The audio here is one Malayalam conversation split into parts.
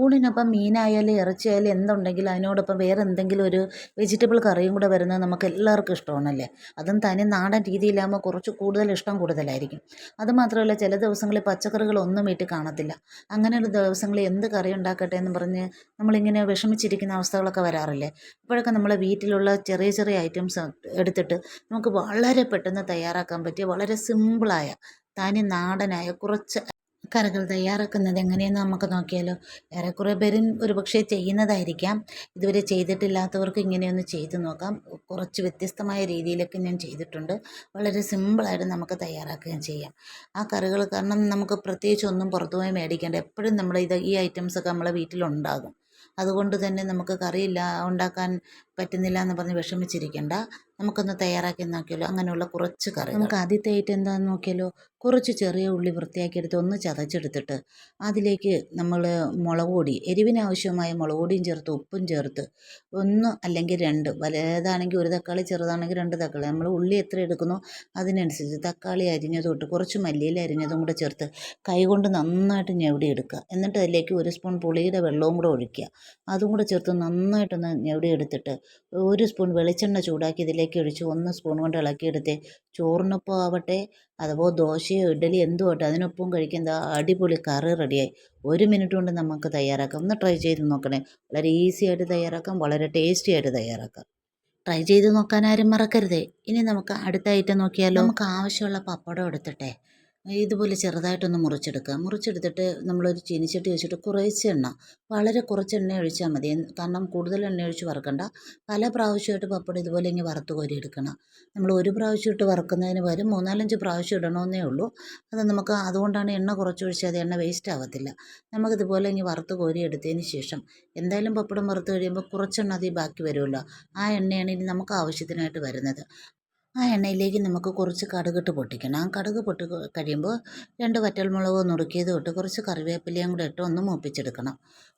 ഊണിനൊപ്പം മീനായാലും ഇറച്ചിയായാലും എന്തുണ്ടെങ്കിലും അതിനോടൊപ്പം വേറെ എന്തെങ്കിലും ഒരു വെജിറ്റബിൾ കറിയും കൂടെ വരുന്നത് നമുക്ക് എല്ലാവർക്കും ഇഷ്ടമാണല്ലേ? അതും തനി നാടൻ രീതിയിലാകുമ്പോൾ കുറച്ച് കൂടുതൽ ഇഷ്ടം കൂടുതലായിരിക്കും. അതുമാത്രമല്ല ചില ദിവസങ്ങളിൽ പച്ചക്കറികളൊന്നും വീട്ടിൽ കാണത്തില്ല. അങ്ങനെയുള്ള ദിവസങ്ങളിൽ എന്ത് കറി ഉണ്ടാക്കട്ടെ എന്ന് പറഞ്ഞ് നമ്മളിങ്ങനെ വിഷമിച്ചിരിക്കുന്ന അവസ്ഥകളൊക്കെ വരാറില്ലേ? ഇപ്പോഴൊക്കെ നമ്മൾ വീട്ടിലുള്ള ചെറിയ ചെറിയ ഐറ്റംസ് എടുത്തിട്ട് നമുക്ക് വളരെ പെട്ടെന്ന് തയ്യാറാക്കാൻ പറ്റിയ വളരെ സിമ്പിളായ തനി നാടനായ കുറച്ച് കറികൾ തയ്യാറാക്കുന്നത് എങ്ങനെയെന്ന് നമുക്ക് നോക്കിയാലോ. ഏറെക്കുറെ പേരും ഒരുപക്ഷെ ചെയ്യുന്നതായിരിക്കാം. ഇതുവരെ ചെയ്തിട്ടില്ലാത്തവർക്ക് ഇങ്ങനെയൊന്ന് ചെയ്തു നോക്കാം. കുറച്ച് വ്യത്യസ്തമായ രീതിയിലൊക്കെ ഞാൻ ചെയ്തിട്ടുണ്ട്. വളരെ സിമ്പിളായിട്ട് നമുക്ക് തയ്യാറാക്കുകയും ചെയ്യാം. ആ കറികൾ കാരണം നമുക്ക് പ്രത്യേകിച്ച് ഒന്നും പുറത്തു പോയി മേടിക്കേണ്ട എപ്പോഴും നമ്മൾ ഇത് ഈ ഐറ്റംസൊക്കെ നമ്മളെ വീട്ടിലുണ്ടാകും. അതുകൊണ്ട് തന്നെ നമുക്ക് കറിയില്ല ഉണ്ടാക്കാൻ പറ്റുന്നില്ല എന്ന് പറഞ്ഞ് വിഷമിച്ചിരിക്കേണ്ട. നമുക്കൊന്ന് തയ്യാറാക്കി നോക്കിയാലോ? അങ്ങനെയുള്ള കുറച്ച് കറി നമുക്ക് ആദ്യത്തെയായിട്ട് എന്താണെന്ന് നോക്കിയാലോ? കുറച്ച് ചെറിയ ഉള്ളി വൃത്തിയാക്കി എടുത്ത് ഒന്ന് ചതച്ചെടുത്തിട്ട് അതിലേക്ക് നമ്മൾ മുളക് പൊടി എരിവിനാവശ്യമായ മുളക് പൊടിയും ചേർത്ത് ഉപ്പും ചേർത്ത് ഒന്ന് അല്ലെങ്കിൽ രണ്ട് വലുതാണെങ്കിൽ ഒരു തക്കാളി ചെറുതാണെങ്കിൽ രണ്ട് തക്കാളി. നമ്മൾ ഉള്ളി എത്ര എടുക്കുന്നോ അതിനനുസരിച്ച് തക്കാളി അരിഞ്ഞതൊട്ട് കുറച്ച് മല്ലിയില അരിഞ്ഞതും കൂടെ ചേർത്ത് കൈകൊണ്ട് നന്നായിട്ട് ഞെവിടി എടുക്കുക. എന്നിട്ട് അതിലേക്ക് ഒരു സ്പൂൺ പുളിയുടെ വെള്ളവും കൂടെ ഒഴിക്കുക. അതും കൂടെ ചേർത്ത് നന്നായിട്ടൊന്ന് ഞെവിടി എടുത്തിട്ട് ഒരു സ്പൂൺ വെളിച്ചെണ്ണ ചൂടാക്കി ഇതിലേക്ക് ഒഴിച്ച് ഒന്ന് സ്പൂൺ കൊണ്ട് ഇളക്കിയെടുത്ത്. ചോറിനൊപ്പം ആവട്ടെ അതുപോലെ ദോശയോ ഇഡ്ഡലി എന്തും ആവട്ടെ അതിനൊപ്പം കഴിക്കാൻ ദാ അടിപൊളി കറി റെഡിയായി. ഒരു മിനിറ്റ് കൊണ്ട് നമുക്ക് തയ്യാറാക്കാം. ഒന്ന് ട്രൈ ചെയ്ത് നോക്കണേ. വളരെ ഈസി ആയിട്ട് തയ്യാറാക്കാം വളരെ ടേസ്റ്റി ആയിട്ട് തയ്യാറാക്കാം. ട്രൈ ചെയ്ത് നോക്കാൻ ആരും മറക്കരുതേ. ഇനി നമുക്ക് അടുത്ത ഐറ്റം നോക്കിയാലോ? നമുക്ക് ആവശ്യമുള്ള പപ്പടം എടുത്തിട്ടെ. ഇതുപോലെ ചെറുതായിട്ടൊന്ന് മുറിച്ചെടുക്കുക. മുറിച്ചെടുത്തിട്ട് നമ്മളൊരു ചീനിച്ചട്ടി വെച്ചിട്ട് കുറേശ്ശെ എണ്ണ വളരെ കുറച്ച് എണ്ണ ഒഴിച്ചാൽ മതി. കാരണം കൂടുതൽ എണ്ണ ഒഴിച്ച് വറുക്കണ്ട. പല പ്രാവശ്യമായിട്ട് പപ്പടം ഇതുപോലെ ഇങ്ങനെ വറുത്ത് കോരി എടുക്കണം. നമ്മൾ ഒരു പ്രാവശ്യം ഇട്ട് വറുക്കുന്നതിന് പകരം മൂന്നാലഞ്ച് പ്രാവശ്യം ഇടണമെന്നേ ഉള്ളൂ. അത് നമുക്ക് അതുകൊണ്ടാണ് എണ്ണ കുറച്ച് ഒഴിച്ച് അത് എണ്ണ വേസ്റ്റ് ആവത്തില്ല. നമുക്കിതുപോലെ ഇങ്ങനെ വറുത്ത് കോരി എടുത്തതിന് ശേഷം എന്തായാലും പപ്പടം വറുത്ത് കഴിയുമ്പോൾ കുറച്ചെണ്ണ അതിൽ ബാക്കി വരുമല്ലോ. ആ എണ്ണയാണ് ഇനി നമുക്ക് ആവശ്യത്തിനായിട്ട് വരുന്നത്. ആ എണ്ണയിലേക്ക് നമുക്ക് കുറച്ച് കടുകിട്ട് പൊട്ടിക്കണം. കടുക് പൊട്ടി കഴിയുമ്പോൾ രണ്ട് വറ്റൽമുളക് നുറുക്കിയത് ഇട്ട് കുറച്ച് കറിവേപ്പിലയും കൂടെ ഇട്ട് ഒന്ന് മൂപ്പിച്ചെടുക്കണം.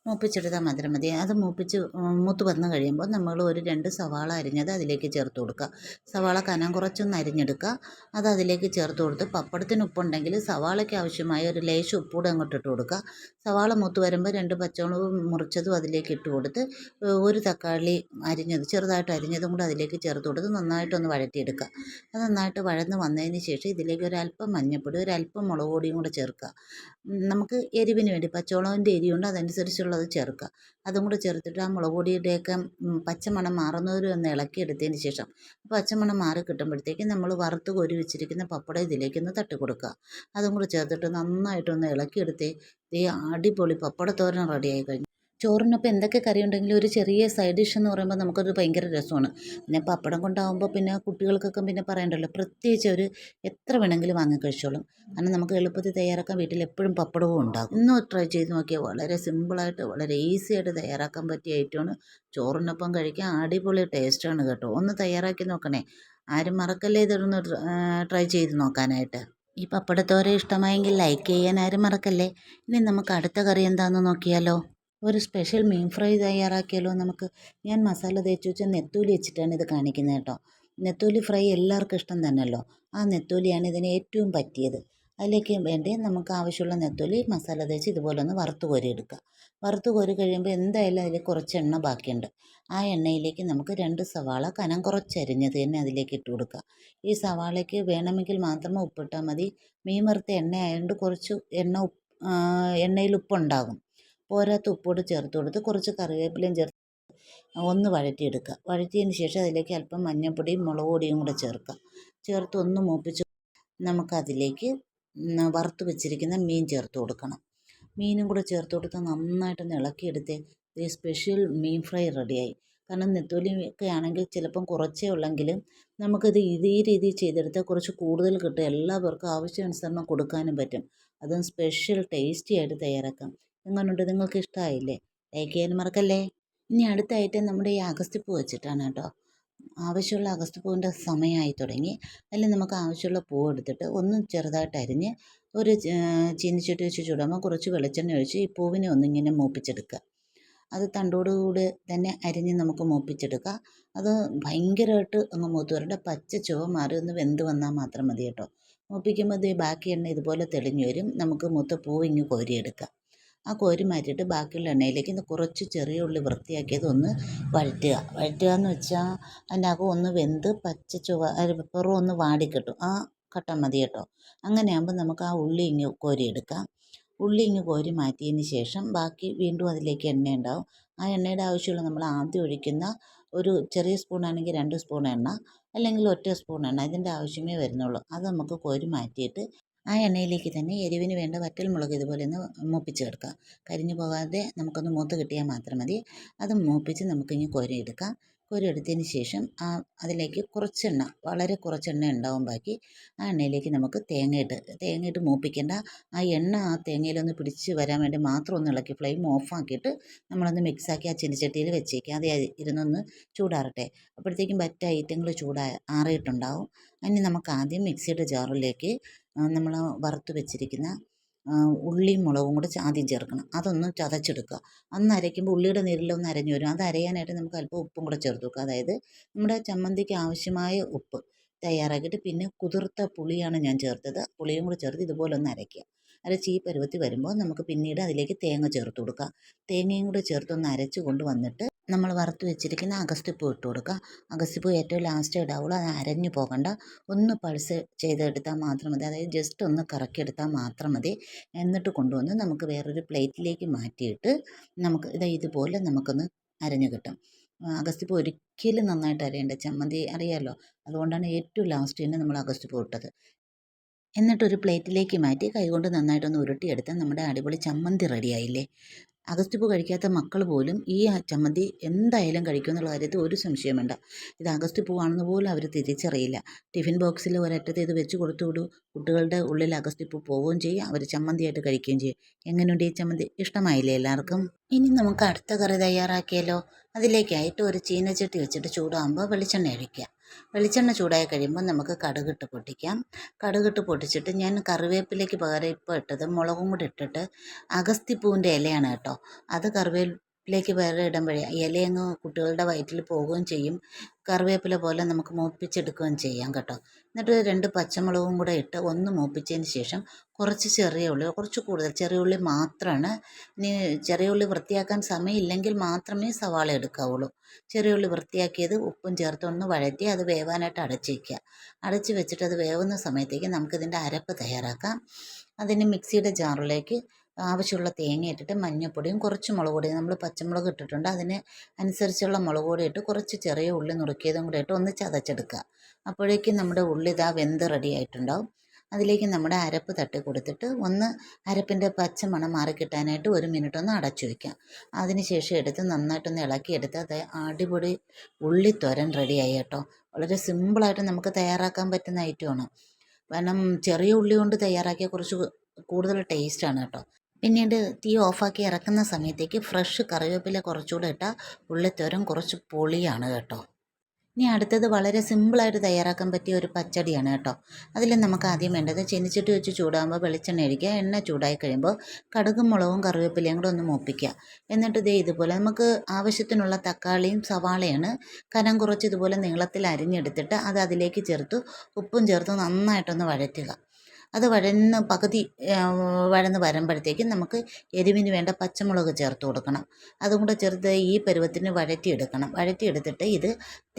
മൂപ്പിച്ചെടുത്താൽ മാത്രം മതി. അത് മൂപ്പിച്ച് മൂത്ത് വന്ന് കഴിയുമ്പോൾ നമ്മൾ ഒരു രണ്ട് സവാള അരിഞ്ഞത് അതിലേക്ക് ചേർത്ത് കൊടുക്കുക. സവാള കനം കുറച്ചൊന്ന് അരിഞ്ഞെടുക്കുക. അത് അതിലേക്ക് ചേർത്ത് കൊടുത്ത് പപ്പടത്തിന് ഉപ്പുണ്ടെങ്കിൽ സവാളയ്ക്ക് ആവശ്യമായ ഒരു ലേശം ഉപ്പൂടെ അങ്ങോട്ട് ഇട്ട് കൊടുക്കുക. സവാള മൂത്ത് വരുമ്പോൾ രണ്ട് പച്ചമുളക് മുറിച്ചതും അതിലേക്ക് ഇട്ട് കൊടുത്ത് ഒരു തക്കാളി അരിഞ്ഞത് ചെറുതായിട്ട് അരിഞ്ഞതും കൂടെ അതിലേക്ക് ചേർത്ത് കൊടുത്ത് നന്നായിട്ടൊന്ന് വഴറ്റിയെടുക്കുക. അത് നന്നായിട്ട് വഴന്ന് വന്നതിന് ശേഷം ഇതിലേക്ക് ഒരല്പം മഞ്ഞൾപ്പൊടി ഒരല്പം മുളക് പൊടിയും കൂടെ ചേർക്കുക. നമുക്ക് എരിവിന് വേണ്ടി പച്ചമുളകിന്റെ എരിവുണ്ട് അതനുസരിച്ചുള്ളത് ചേർക്കുക അതും കൂടെ ചേർത്തിട്ട് ആ മുളക് പൊടിയുടെയൊക്കെ പച്ചമണം മാറുന്നവരും ഒന്ന് ഇളക്കിയെടുത്തതിന് ശേഷം പച്ചമണം മാറി കിട്ടുമ്പോഴത്തേക്കും നമ്മൾ വറുത്ത് കോരി വെച്ചിരിക്കുന്ന പപ്പട ഇതിലേക്ക് ഒന്ന് തട്ടി കൊടുക്കുക അതും കൂടെ ചേർത്തിട്ട് നന്നായിട്ടൊന്ന് ഇളക്കിയെടുത്ത് ഈ അടിപൊളി പപ്പടത്തോരൻ റെഡിയായി കഴിഞ്ഞു ചോറിനൊപ്പം എന്തൊക്കെ കറി ഉണ്ടെങ്കിലും ഒരു ചെറിയ സൈഡ് ഡിഷ് എന്ന് പറയുമ്പോൾ നമുക്കൊരു ഭയങ്കര രസമാണ്. പിന്നെ പപ്പടം കൊണ്ടാകുമ്പോൾ പിന്നെ കുട്ടികൾക്കൊക്കെ പിന്നെ പറയണ്ടല്ലോ പ്രത്യേകിച്ച് അവർ എത്ര വേണമെങ്കിലും വാങ്ങി കഴിച്ചോളും. കാരണം നമുക്ക് എളുപ്പത്തിൽ തയ്യാറാക്കാൻ വീട്ടിൽ എപ്പോഴും പപ്പടവും ഉണ്ടാകും. ഇന്ന് ട്രൈ ചെയ്ത് നോക്കിയാൽ വളരെ സിമ്പിളായിട്ട് വളരെ ഈസി ആയിട്ട് തയ്യാറാക്കാൻ പറ്റിയ ഐറ്റമാണ് ചോറിനൊപ്പം കഴിക്കാൻ അടിപൊളി ടേസ്റ്റാണ് കേട്ടോ. ഒന്ന് തയ്യാറാക്കി നോക്കണേ. ആരും മറക്കല്ലേ ഇതൊന്ന് ട്രൈ ചെയ്ത് നോക്കാനായിട്ട്? ഈ പപ്പടത്തോര ഇഷ്ടമായെങ്കിൽ ലൈക്ക് ചെയ്യാൻ ആരും മറക്കല്ലേ? ഇനി നമുക്ക് അടുത്ത കറി എന്താണെന്ന് നോക്കിയാലോ? ഒരു സ്പെഷ്യൽ മീൻ ഫ്രൈ തയ്യാറാക്കിയാലോ നമുക്ക് ഞാൻ മസാല തേച്ച് വെച്ച നെത്തോലി വെച്ചിട്ടാണ് ഇത് കാണിക്കുന്നത് കേട്ടോ. നെത്തോലി ഫ്രൈ എല്ലാവർക്കും ഇഷ്ടം തന്നെയല്ലോ. ആ നെത്തോലിയാണ് ഇതിന് ഏറ്റവും പറ്റിയത്. അതിലേക്ക് വേണ്ടി നമുക്ക് ആവശ്യമുള്ള നെത്തോലി മസാല തേച്ച് ഇതുപോലെ ഒന്ന് വറുത്ത് കോരി എടുക്കുക. വറുത്ത് കോരി കഴിയുമ്പോൾ എന്തായാലും അതിൽ കുറച്ച് എണ്ണ ബാക്കിയുണ്ട്. ആ എണ്ണയിലേക്ക് നമുക്ക് രണ്ട് സവാള കനം കുറച്ചരിഞ്ഞത് തന്നെ അതിലേക്ക് ഇട്ട് കൊടുക്കുക. ഈ സവാളയ്ക്ക് വേണമെങ്കിൽ മാത്രം ഉപ്പിട്ടാൽ മതി. മീൻ വറുത്ത എണ്ണ ആയതുകൊണ്ട് കുറച്ച് എണ്ണ എണ്ണയിൽ ഉപ്പുണ്ടാകും. പോരാത്ത ഉപ്പോട് ചേർത്ത് കൊടുത്ത് കുറച്ച് കറിവേപ്പിലയും ചേർത്ത് ഒന്ന് വഴറ്റിയെടുക്കുക. വഴറ്റിയതിന് ശേഷം അതിലേക്ക് അല്പം മഞ്ഞൾപ്പൊടിയും മുളക് പൊടിയും കൂടെ ചേർക്കുക. ചേർത്ത് ഒന്ന് മൂപ്പിച്ച് നമുക്കതിലേക്ക് വറുത്ത് വെച്ചിരിക്കുന്ന മീൻ ചേർത്ത് കൊടുക്കണം. മീനും കൂടെ ചേർത്ത് കൊടുത്ത് നന്നായിട്ടൊന്ന് ഇളക്കിയെടുത്ത് ഈ സ്പെഷ്യൽ മീൻ ഫ്രൈ റെഡിയായി. കാരണം നെത്തോലി ഒക്കെ ആണെങ്കിൽ ചിലപ്പം കുറച്ചേ ഉള്ളെങ്കിലും നമുക്കിത് ഇതേ രീതിയിൽ ചെയ്തെടുത്താൽ കുറച്ച് കൂടുതൽ കിട്ടും. എല്ലാവർക്കും ആവശ്യാനുസരണം കൊടുക്കാനും പറ്റും. അതും സ്പെഷ്യൽ ടേസ്റ്റി ആയിട്ട് തയ്യാറാക്കാം. എങ്ങനെയുണ്ട് നിങ്ങൾക്ക് ഇഷ്ടമായില്ലേ ലൈക്ക് ചെയ്യാൻ മറക്കല്ലേ? ഇനി അടുത്ത ഐറ്റം നമ്മുടെ ഈ അഗസ്ത്യപ്പൂ വെച്ചിട്ടാണ് കേട്ടോ. ആവശ്യമുള്ള അഗസ്ത്യപ്പൂവിന്റെ സമയമായി തുടങ്ങി. അതിൽ നമുക്ക് ആവശ്യമുള്ള പൂ എടുത്തിട്ട് ഒന്ന് ചെറുതായിട്ട് അരിഞ്ഞ് ഒരു ചീനിച്ചട്ടി വെച്ച് ചൂടുമ്പോൾ കുറച്ച് വെളിച്ചെണ്ണ ഒഴിച്ച് ഈ പൂവിനെ ഒന്നിങ്ങനെ മൂപ്പിച്ചെടുക്കുക. അത് തണ്ടോടുകൂടി തന്നെ അരിഞ്ഞ് നമുക്ക് മൂപ്പിച്ചെടുക്കുക. അത് ഭയങ്കരമായിട്ട് അങ്ങ് മൂത്ത് വരേണ്ട പച്ച ചുവ മാറി ഒന്ന് വെന്ത് വന്നാൽ മാത്രം മതി കേട്ടോ. മൂപ്പിക്കുമ്പോൾ ബാക്കി എണ്ണ ഇതുപോലെ തെളിഞ്ഞു വരും. നമുക്ക് മൂത്ത പൂവിങ്ങ് കോരിയെടുക്കാം. ആ കോരി മാറ്റിയിട്ട് ബാക്കിയുള്ള എണ്ണയിലേക്ക് ഇത് കുറച്ച് ചെറിയ ഉള്ളി വൃത്തിയാക്കിയത് ഒന്ന് വഴറ്റുക. വഴറ്റുക എന്ന് വെച്ചാൽ അതിന്റെ അകം ഒന്ന് വെന്ത് പച്ച ചുവ പുറം ഒന്ന് വാടിക്കിട്ടും. ആ കട്ട മതി കേട്ടോ. അങ്ങനെയാകുമ്പോൾ നമുക്ക് ആ ഉള്ളി ഇങ്ങ് കോരിയെടുക്കാം. ഉള്ളി ഇങ്ങ് കോരി മാറ്റിയതിന് ശേഷം ബാക്കി വീണ്ടും അതിലേക്ക് എണ്ണ ഉണ്ടാവും. ആ എണ്ണയുടെ ആവശ്യമുള്ള നമ്മൾ ആദ്യം ഒഴിക്കുന്ന ഒരു ചെറിയ സ്പൂണാണെങ്കിൽ രണ്ട് സ്പൂൺ എണ്ണ അല്ലെങ്കിൽ ഒറ്റ സ്പൂൺ എണ്ണ ഇതിന്റെ ആവശ്യമേ വരുന്നുള്ളൂ. അത് നമുക്ക് കോരി മാറ്റിയിട്ട് ആ എണ്ണയിലേക്ക് തന്നെ എരിവിന് വേണ്ട വറ്റൽമുളക് ഇതുപോലെ ഒന്ന് മൂപ്പിച്ച് മൂപ്പിച്ചെടുക്കുക കരിഞ്ഞു പോകാതെ നമുക്കൊന്ന് മൂത്ത് കിട്ടിയാൽ മാത്രം മതി. അത് മൂപ്പിച്ച് നമുക്കിനി കോരിയെടുക്കാം കോരി എടുത്തതിന് ശേഷം ആ അതിലേക്ക് കുറച്ചെണ്ണ വളരെ കുറച്ചെണ്ണ ഉണ്ടാവും ബാക്കി. ആ എണ്ണയിലേക്ക് നമുക്ക് തേങ്ങയിട്ട് തേങ്ങയിട്ട് മൂപ്പിക്കേണ്ട ആ എണ്ണ ആ തേങ്ങയിലൊന്ന് പിടിച്ച് വരാൻ വേണ്ടി മാത്രം ഒന്ന് ഇളക്കി ഫ്ലെയിം ഓഫാക്കിയിട്ട് നമ്മളൊന്ന് മിക്സാക്കി ആ ചീനിച്ചട്ടിയിൽ വെച്ചേക്കുക അത് ഇരുന്നൊന്ന് ചൂടാറട്ടെ. അപ്പോഴത്തേക്കും മറ്റ് ഐറ്റങ്ങൾ ചൂടാ ആറിയിട്ടുണ്ടാവും. അതിന് നമുക്ക് ആദ്യം മിക്സിയുടെ ജാറിലേക്ക് നമ്മൾ വറുത്ത് വെച്ചിരിക്കുന്ന ഉള്ളിയും മുളകും കൂടെ ആദ്യം ചേർക്കണം. അതൊന്ന് ചതച്ചെടുക്കുക. അന്ന് അരയ്ക്കുമ്പോൾ ഉള്ളിയുടെ നീരിലൊന്ന് അരഞ്ഞു വരും. അത് അരയാനായിട്ട് നമുക്ക് അല്പം ഉപ്പും കൂടെ ചേർത്ത് വെക്കുക. അതായത് നമ്മുടെ ചമ്മന്തിക്ക് ആവശ്യമായ ഉപ്പ് തയ്യാറാക്കിയിട്ട് പിന്നെ കുതിർത്ത പുളിയാണ് ഞാൻ ചേർത്തത്. പുളിയും കൂടെ ചേർത്ത് ഇതുപോലെ ഒന്ന് അരയ്ക്കുക. അരച്ച് ഈ പരുവത്തിൽ വരുമ്പോൾ നമുക്ക് പിന്നീട് അതിലേക്ക് തേങ്ങ ചേർത്ത് കൊടുക്കുക തേങ്ങയും കൂടെ ചേർത്തൊന്ന് അരച്ച് കൊണ്ട് വന്നിട്ട് നമ്മൾ വറുത്ത് വെച്ചിരിക്കുന്ന അഗസ്ത്യപ്പൂ ഇട്ട് കൊടുക്കുക അഗസ്ത്യപ്പൂ ഏറ്റവും ലാസ്റ്റ് ഇടാവുള്ളൂ. അത് അരഞ്ഞു പോകണ്ട. ഒന്ന് പൾസ് ചെയ്തെടുത്താൽ മാത്രം മതി. അതായത് ജസ്റ്റ് ഒന്ന് കറക്കിയെടുത്താൽ മാത്രം മതി. എന്നിട്ട് കൊണ്ടുവന്ന് നമുക്ക് വേറൊരു പ്ലേറ്റിലേക്ക് മാറ്റിയിട്ട് നമുക്ക് ഇതാ ഇതുപോലെ നമുക്കൊന്ന് അരഞ്ഞു കിട്ടും. അഗസ്ത്യപ്പൂ ഒരിക്കലും നന്നായിട്ട് അരയേണ്ട. ചമ്മന്തി അറിയാമല്ലോ അതുകൊണ്ടാണ് ഏറ്റവും ലാസ്റ്റ് തന്നെ നമ്മൾ അഗസ്ത്യപ്പൂ ഇട്ടത്. എന്നിട്ടൊരു പ്ലേറ്റിലേക്ക് മാറ്റി കൈകൊണ്ട് നന്നായിട്ടൊന്ന് ഉരുട്ടിയെടുത്താൽ നമ്മുടെ അടിപൊളി ചമ്മന്തി റെഡിയായില്ലേ? പൂ കഴിക്കാത്ത മക്കൾ പോലും ഈ ചമ്മന്തി എന്തായാലും കഴിക്കും എന്നുള്ള കാര്യത്തിൽ ഒരു സംശയം വേണ്ട. ഇത് അഗസ്റ്റ് പൂവാണെന്ന് പോലും അവർ തിരിച്ചറിയില്ല. ടിഫിൻ ബോക്സിൽ ഒരറ്റത്ത് ഇത് വെച്ച് കൊടുത്തു വിടും. കുട്ടികളുടെ ഉള്ളിൽ അഗസ്റ്റ് പൂ പോവുകയും ചെയ്യും. അവർ ചമ്മന്തിയായിട്ട് കഴിക്കുകയും ചെയ്യും. എങ്ങനെയുണ്ട് ഈ ചമ്മന്തി? ഇഷ്ടമായില്ലേ എല്ലാവർക്കും? ഇനി നമുക്ക് അടുത്ത കറി തയ്യാറാക്കിയാലോ? അതിലേക്കായിട്ട് ഒരു ചീനച്ചട്ടി വെച്ചിട്ട് ചൂടാകുമ്പോൾ വെളിച്ചെണ്ണ ഒഴിക്കുക. വെളിച്ചെണ്ണ ചൂടായി കഴിയുമ്പോൾ നമുക്ക് കടുകിട്ട് പൊട്ടിക്കാം. കടുകിട്ട് പൊട്ടിച്ചിട്ട് ഞാൻ കറിവേപ്പിലേക്ക് പകരം ഇപ്പോൾ ഇട്ടത് മുളകും കൂടി ഇട്ടിട്ട് അഗസ്തിപ്പൂവിന്റെ ഇലയാണ് കേട്ടോ. അത് കറിവേപ്പിലേക്ക് വേറെ ഇടുമ്പോഴേ ഇലയങ്ങ് കുട്ടികളുടെ വയറ്റിൽ പോവുകയും ചെയ്യും. കറിവേപ്പില പോലെ നമുക്ക് മൂപ്പിച്ചെടുക്കുകയും ചെയ്യാം കേട്ടോ. എന്നിട്ട് രണ്ട് പച്ചമുളകും കൂടെ ഇട്ട് ഒന്ന് മൂപ്പിച്ചതിന് ശേഷം കുറച്ച് ചെറിയ ഉള്ളി കുറച്ച് കൂടുതൽ ചെറിയ ഉള്ളി മാത്രമാണ് ഇനി ചെറിയ ഉള്ളി വൃത്തിയാക്കാൻ സമയമില്ലെങ്കിൽ മാത്രമേ സവാള എടുക്കാവുള്ളൂ. ചെറിയ ഉള്ളി വൃത്തിയാക്കിയത് ഉപ്പും ചേർത്ത് ഒന്ന് വഴറ്റി അത് വേവാനായിട്ട് അടച്ച് വയ്ക്കുക അടച്ച് വെച്ചിട്ട് അത് വേവുന്ന സമയത്തേക്ക് നമുക്കിതിന്റെ അരപ്പ് തയ്യാറാക്കാം. അതിന് മിക്സിയുടെ ജാറിലേക്ക് ആവശ്യമുള്ള തേങ്ങ ഇട്ടിട്ട് മഞ്ഞൾപ്പൊടിയും കുറച്ച് മുളക് പൊടിയും നമ്മൾ പച്ചമുളക് ഇട്ടിട്ടുണ്ട്. അതിന് അനുസരിച്ചുള്ള മുളക് പൊടി ഇട്ട് കുറച്ച് ചെറിയ ഉള്ളി നുറുക്കിയതും കൂടെ ഇട്ട് ഒന്ന് ചതച്ചെടുക്കുക. അപ്പോഴേക്കും നമ്മുടെ ഉള്ളി ഇതാ വെന്ത് റെഡി ആയിട്ടുണ്ടാവും. അതിലേക്ക് നമ്മുടെ അരപ്പ് തട്ടി കൊടുത്തിട്ട് ഒന്ന് അരപ്പിന്റെ പച്ചമണം മാറിക്കിട്ടാനായിട്ട് ഒരു മിനിറ്റ് ഒന്ന് അടച്ചു വയ്ക്കാം അതിന് ശേഷം എടുത്ത് നന്നായിട്ടൊന്ന് ഇളക്കിയെടുത്ത് അത് അടിപൊളി ഉള്ളിത്തോരൻ റെഡിയായി കേട്ടോ. വളരെ സിമ്പിളായിട്ട് നമുക്ക് തയ്യാറാക്കാൻ പറ്റുന്ന ഐറ്റമാണ് കാരണം ചെറിയ ഉള്ളി കൊണ്ട് തയ്യാറാക്കിയ കുറച്ച് കൂടുതൽ ടേസ്റ്റാണ് കേട്ടോ. പിന്നീട് തീ ഓഫാക്കി ഇറക്കുന്ന സമയത്തേക്ക് ഫ്രഷ് കറിവേപ്പില കുറച്ചുകൂടെ ഇട്ടാൽ ഉള്ളിത്തോരൻ കുറച്ച് പൊളിയാണ് കേട്ടോ. ഇനി അടുത്തത് വളരെ സിമ്പിളായിട്ട് തയ്യാറാക്കാൻ പറ്റിയ ഒരു പച്ചടിയാണ് കേട്ടോ. അതിൽ നമുക്ക് ആദ്യം വേണ്ടത് ചെനിച്ചിട്ട് വെച്ച് ചൂടാകുമ്പോൾ വെളിച്ചെണ്ണ ഒഴിക്കുക. എണ്ണ ചൂടായി കഴിയുമ്പോൾ കടുകും മുളകും കറിവേപ്പിലയും കൂടെ ഒന്ന് മൂപ്പിക്കുക. എന്നിട്ട് ഇതേ ഇതുപോലെ നമുക്ക് ആവശ്യത്തിനുള്ള തക്കാളിയും സവാളയാണ് കനം കുറച്ച് ഇതുപോലെ നീളത്തിൽ അരിഞ്ഞെടുത്തിട്ട് അത് അതിലേക്ക് ചേർത്ത്. ഉപ്പും ചേർത്ത് നന്നായിട്ടൊന്ന് വഴറ്റുക. അത് വഴന്ന് പകുതി വഴന്ന് വരുമ്പോഴത്തേക്കും നമുക്ക് എരിവിന് വേണ്ട പച്ചമുളക് ചേർത്ത് കൊടുക്കണം. അതും കൂടെ ചേർത്ത് ഈ പരുവത്തിന് വഴറ്റിയെടുക്കണം. വഴറ്റിയെടുത്തിട്ട് ഇത്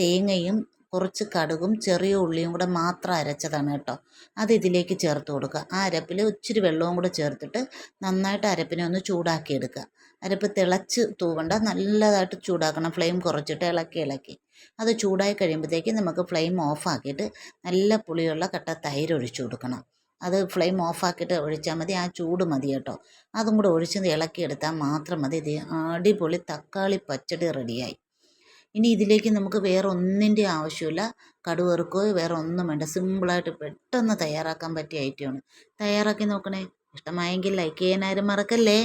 തേങ്ങയും കുറച്ച് കടുകും ചെറിയ ഉള്ളിയും കൂടെ മാത്രം അരച്ചതാണ് കേട്ടോ. അത് ഇതിലേക്ക് ചേർത്ത് കൊടുക്കുക. ആ അരപ്പിൽ ഇച്ചിരി വെള്ളവും കൂടെ ചേർത്തിട്ട് നന്നായിട്ട് അരപ്പിനെ ഒന്ന് ചൂടാക്കിയെടുക്കുക. അരപ്പ് തിളച്ച് തൂവണ്ട നല്ലതായിട്ട് ചൂടാക്കണം. ഫ്ലെയിം കുറച്ചിട്ട് ഇളക്കി ഇളക്കി. അത് ചൂടായി കഴിയുമ്പോഴത്തേക്കും നമുക്ക് ഫ്ലെയിം ഓഫാക്കിയിട്ട് നല്ല പുളിയുള്ള കട്ട തൈര് ഒഴിച്ചു കൊടുക്കണം. അത് ഫ്ലെയിം ഓഫാക്കിയിട്ട് ഒഴിച്ചാൽ മതി ആ ചൂട് മതി കേട്ടോ. അതും കൂടെ ഒഴിച്ച് ഇളക്കിയെടുത്താൽ മാത്രം മതി. ഇത് അടിപൊളി തക്കാളി പച്ചടി റെഡിയായി. ഇനി ഇതിലേക്ക് നമുക്ക് വേറെ ഒന്നിന്റെ ആവശ്യമില്ല. കടുവറുക്കോ വേറെ ഒന്നും വേണ്ട. സിമ്പിളായിട്ട് പെട്ടെന്ന് തയ്യാറാക്കാൻ പറ്റിയ ഐറ്റമാണ് തയ്യാറാക്കി നോക്കണേ. ഇഷ്ടമായെങ്കിൽ ലൈക്ക് ചെയ്യാനാരും മറക്കല്ലേ?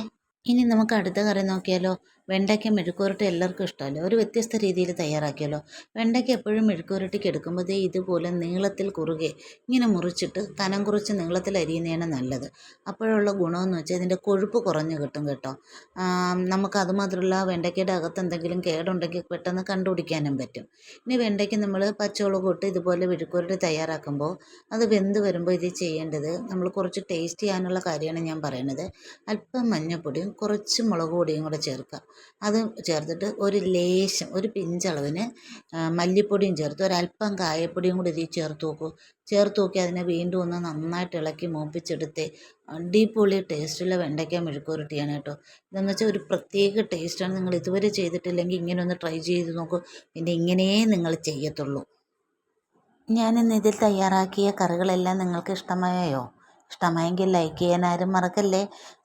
ഇനി നമുക്ക് അടുത്ത കറി നോക്കിയാലോ. വെണ്ടയ്ക്ക മെഴുക്കുവരട്ടി എല്ലാവർക്കും ഇഷ്ടമല്ലേ? ഒരു വ്യത്യസ്ത രീതിയിൽ തയ്യാറാക്കിയല്ലോ. വെണ്ടയ്ക്ക എപ്പോഴും മെഴുക്കുവരട്ടിക്ക് എടുക്കുമ്പോഴേ ഇതുപോലെ നീളത്തിൽ കുറുകെ ഇങ്ങനെ മുറിച്ചിട്ട് കനം കുറച്ച് നീളത്തിൽ അരിയുന്നതാണ് നല്ലത്. അപ്പോഴുള്ള ഗുണമെന്ന് വെച്ചാൽ ഇതിന്റെ കൊഴുപ്പ് കുറഞ്ഞ് കിട്ടും കേട്ടോ. നമുക്ക് അതുമാത്രമല്ല വെണ്ടയ്ക്കയുടെ അകത്ത് എന്തെങ്കിലും കേടുണ്ടെങ്കിൽ പെട്ടെന്ന് കണ്ടുപിടിക്കാനും പറ്റും. ഇനി വെണ്ടയ്ക്ക് നമ്മൾ പച്ചമുളക് ഇട്ട് ഇതുപോലെ മെഴുക്കുവരട്ടി തയ്യാറാക്കുമ്പോൾ അത് വെന്ത് വരുമ്പോൾ ഇത് ചെയ്യേണ്ടത് നമ്മൾ കുറച്ച് ടേസ്റ്റ് ചെയ്യാനുള്ള കാര്യമാണ് ഞാൻ പറയുന്നത്. അല്പം മഞ്ഞൾപ്പൊടിയും കുറച്ച് മുളക് പൊടിയും കൂടെ ചേർക്കുക. അത് ചേർത്തിട്ട് ഒരു ലേശം ഒരു പിഞ്ചളവിന് മല്ലിപ്പൊടിയും ചേർത്ത് ഒരല്പം കായപ്പൊടിയും കൂടി ഇതിൽ ചേർത്ത് നോക്കൂ. ചേർത്ത് നോക്കി അതിനെ വീണ്ടും ഒന്ന് നന്നായിട്ട് ഇളക്കി മൂപ്പിച്ചെടുത്ത് അടിപൊളി ടേസ്റ്റുള്ള വെണ്ടയ്ക്ക മെഴുക്കുവരട്ടിയാണ് കേട്ടോ. ഇതെന്ന് വെച്ചാൽ ഒരു പ്രത്യേക ടേസ്റ്റാണ്. നിങ്ങൾ ഇതുവരെ ചെയ്തിട്ടില്ലെങ്കിൽ ഇങ്ങനെ ഒന്ന് ട്രൈ ചെയ്ത് നോക്കൂ. പിന്നെ ഇങ്ങനെയേ നിങ്ങൾ ചെയ്യത്തുള്ളൂ. ഞാനിന്ന് ഇതിൽ തയ്യാറാക്കിയ കറികളെല്ലാം നിങ്ങൾക്ക് ഇഷ്ടമായോ? ഇഷ്ടമായെങ്കിൽ ലൈക്ക് ചെയ്യാൻ ആരും മറക്കല്ലേ?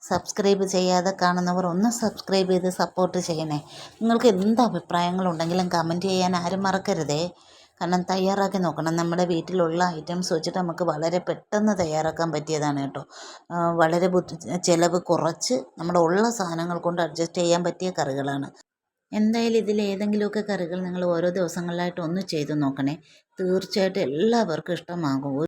സബ്സ്ക്രൈബ് ചെയ്യാതെ കാണുന്നവർ ഒന്ന് സബ്സ്ക്രൈബ് ചെയ്ത് സപ്പോർട്ട് ചെയ്യണേ. നിങ്ങൾക്ക് എന്ത് അഭിപ്രായങ്ങളുണ്ടെങ്കിലും കമന്റ് ചെയ്യാൻ ആരും മറക്കരുതേ. കാരണം തയ്യാറാക്കി നോക്കണം. നമ്മുടെ വീട്ടിലുള്ള ഐറ്റംസ് വെച്ചിട്ട് നമുക്ക് വളരെ പെട്ടെന്ന് തയ്യാറാക്കാൻ പറ്റിയതാണ് കേട്ടോ. വളരെ ബുദ്ധി ചിലവ് കുറച്ച് നമ്മുടെ ഉള്ള സാധനങ്ങൾ കൊണ്ട് അഡ്ജസ്റ്റ് ചെയ്യാൻ പറ്റിയ കറികളാണ്. എന്തായാലും ഇതിൽ ഏതെങ്കിലുമൊക്കെ കറികൾ നിങ്ങൾ ഓരോ ദിവസങ്ങളിലായിട്ട് ഒന്ന് ചെയ്തു നോക്കണേ. തീർച്ചയായിട്ടും എല്ലാവർക്കും ഇഷ്ടമാകും.